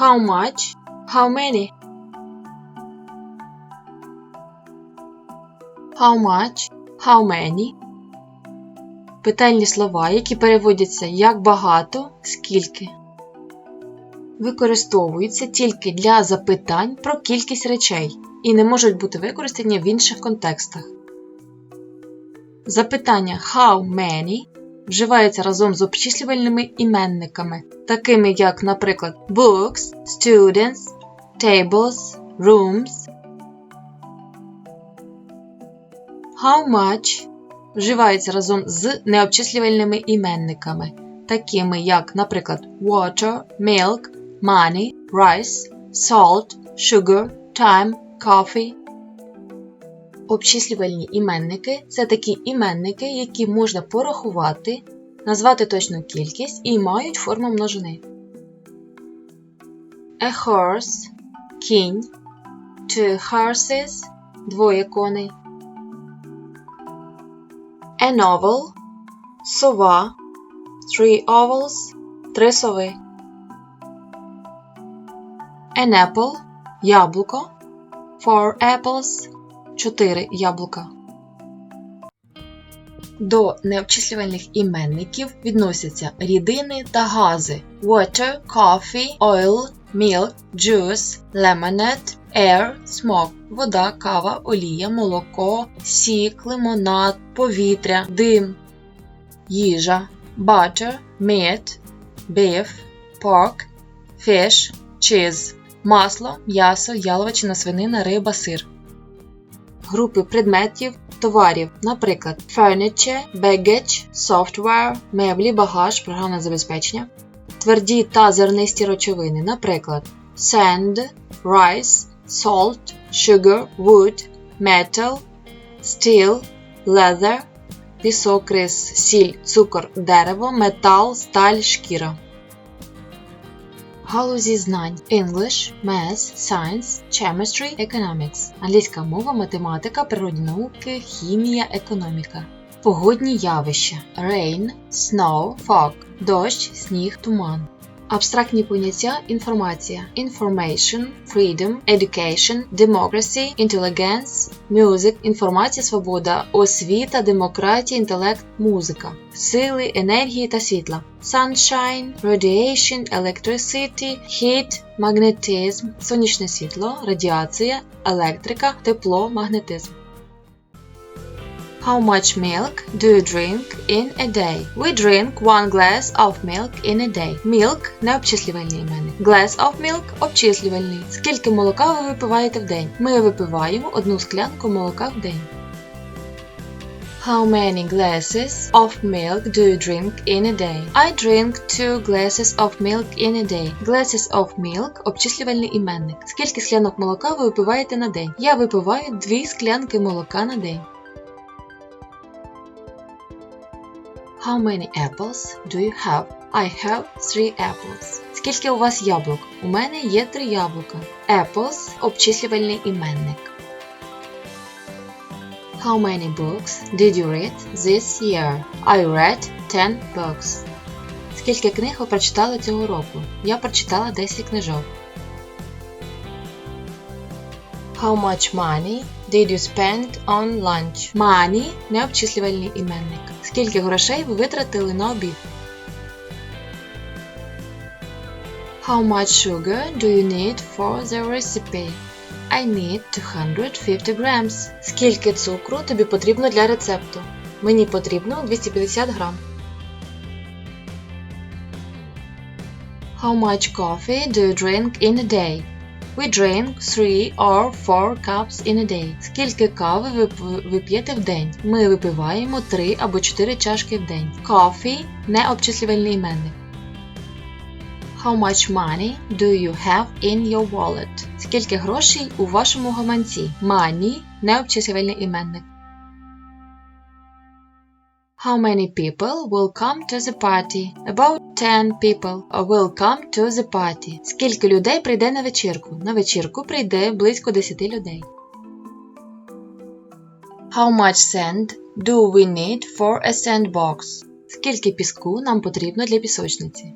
How much? How many? How much? How many? Питальні слова, які переводяться як багато, скільки. Використовуються тільки для запитань про кількість речей і не можуть бути використані в інших контекстах. Запитання how many вживається разом з обчислювальними іменниками, такими як, наприклад, books, students, tables, rooms. How much вживається разом з необчислювальними іменниками, такими як, наприклад, water, milk, money, rice, salt, sugar, time, coffee. Обчислювальні іменники це такі іменники, які можна порахувати, назвати точну кількість і мають форму множини. A horse кінь, two horses двоє коней. A novel сова, three ovals три сови. An apple яблуко, four apples чотири яблука. До необчислювальних іменників відносяться рідини та гази. Water, coffee, oil, milk, juice, lemonade, air, smoke, вода, кава, олія, молоко, сік, лимонад, повітря, дим, їжа, butter, meat, beef, pork, fish, cheese, масло, м'ясо, яловичина, свинина, риба, сир. Групи предметів, товарів, наприклад, furniture, baggage, software, меблі, багаж, програмне забезпечення, тверді та зернисті речовини, наприклад, sand, rice, salt, sugar, wood, metal, steel, leather, пісок, рис, сіль, цукор, дерево, метал, сталь, шкіра. Галузі знань English, Math, Science, Chemistry, Economics. Англійська мова, математика, природні науки, хімія, економіка. Погодні явища Rain, Snow, Fog, дощ, сніг, туман. Абстрактні поняття інформація information, freedom, education, democracy, intelligence, music, інформація, свобода, освіта, демократія, інтелект, музика, сили, енергії та світла, sunshine, radiation, electricity, heat, магнетизм, сонячне світло, радіація, електрика, тепло, магнетизм. How much milk do you drink in a day? We drink one glass of milk in a day. Milk – необчислювальний іменник. Glass of milk – обчислювальний. Скільки молока ви випиваєте в день? Ми випиваємо одну склянку молока в день. How many glasses of milk do you drink in a day? I drink two glasses of milk in a day. Glasses of milk – обчислювальний іменник. Скільки склянок молока ви випиваєте на день? Я випиваю дві склянки молока на день. How many apples do you have? I have three apples. Скільки у вас яблук? У мене є три яблука. Apples – обчислювальний іменник. How many books did you read this year? I read 10 books. Скільки книг ви прочитали цього року? Я прочитала 10 книжок. How much money did you spend on lunch? Money – необчислювальний іменник. Скільки грошей ви витратили на обід? How much sugar do you need for the recipe? I need 250 grams. Скільки цукру тобі потрібно для рецепту? Мені потрібно 250 грам. How much coffee do you drink in a day? We drink 3 or 4 cups in a day. Скільки кави ви, ви п'єте в день? Ми випиваємо 3 або 4 чашки в день. Coffee – необчислювальний іменник. How much money do you have in your wallet? Скільки грошей у вашому гаманці? Money – необчислювальний іменник. How many people will come to the party? About 10 people will come to the party. Скільки людей прийде на вечірку? На вечірку прийде близько 10 людей. How much sand do we need for a sandbox? Скільки піску нам потрібно для пісочниці?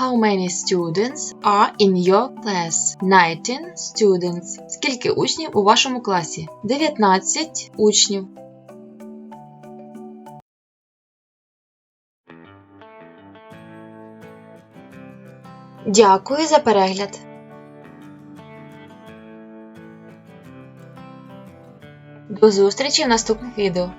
How many students are in your class? 19 students. Скільки учнів у вашому класі? 19 учнів. Дякую за перегляд. До зустрічі в наступних відео.